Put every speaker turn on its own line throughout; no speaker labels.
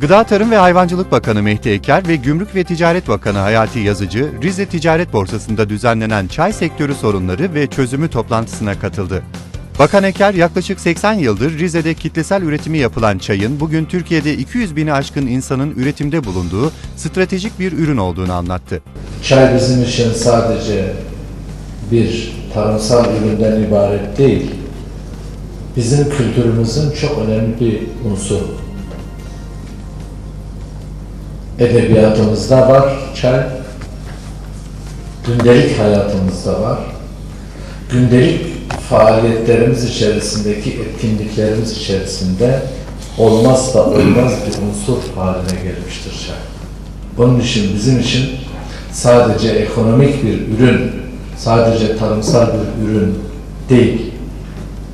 Gıda Tarım ve Hayvancılık Bakanı Mehdi Eker ve Gümrük ve Ticaret Bakanı Hayati Yazıcı, Rize Ticaret Borsası'nda düzenlenen çay sektörü sorunları ve çözümü toplantısına katıldı. Bakan Eker yaklaşık 80 yıldır Rize'de kitlesel üretimi yapılan çayın bugün Türkiye'de 200 bini aşkın insanın üretimde bulunduğu stratejik bir ürün olduğunu anlattı.
Çay bizim için sadece bir tarımsal üründen ibaret değil, bizim kültürümüzün çok önemli bir unsuru. Edebiyatımızda var çay, gündelik hayatımızda var, gündelik faaliyetlerimiz içerisindeki etkinliklerimiz içerisinde olmazsa olmaz bir unsur haline gelmiştir çay. Bunun için bizim için sadece ekonomik bir ürün, sadece tarımsal bir ürün değil,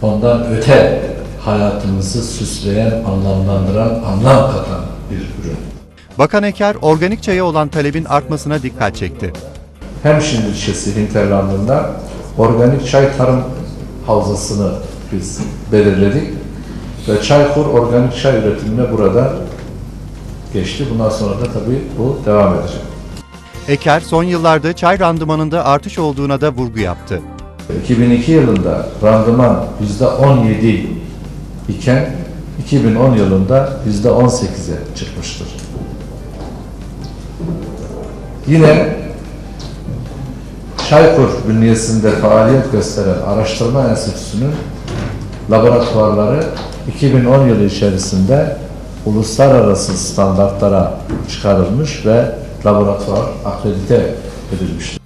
ondan öte hayatımızı süsleyen, anlamlandıran, anlam katan bir ürün.
Bakan Eker, organik çaya olan talebin artmasına dikkat çekti.
Hemşin ilçesi hinterlandında organik çay tarım havzasını biz belirledik ve Çaykur organik çay üretimine burada geçti. Bundan sonra da tabii bu devam edecek.
Eker, son yıllarda çay randımanında artış olduğuna da vurgu yaptı.
2002 yılında randıman %17 iken 2010 yılında %18'e çıkmıştır. Yine Çaykur bünyesinde faaliyet gösteren Araştırma Enstitüsü'nün laboratuvarları 2010 yılı içerisinde uluslararası standartlara çıkarılmış ve laboratuvar akredite edilmiştir.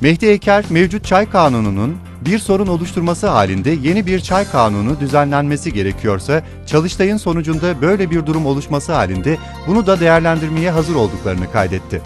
Mehdi Eker, mevcut çay kanununun bir sorun oluşturması halinde yeni bir çay kanunu düzenlenmesi gerekiyorsa, Çalıştay'ın sonucunda böyle bir durum oluşması halinde bunu da değerlendirmeye hazır olduklarını kaydetti.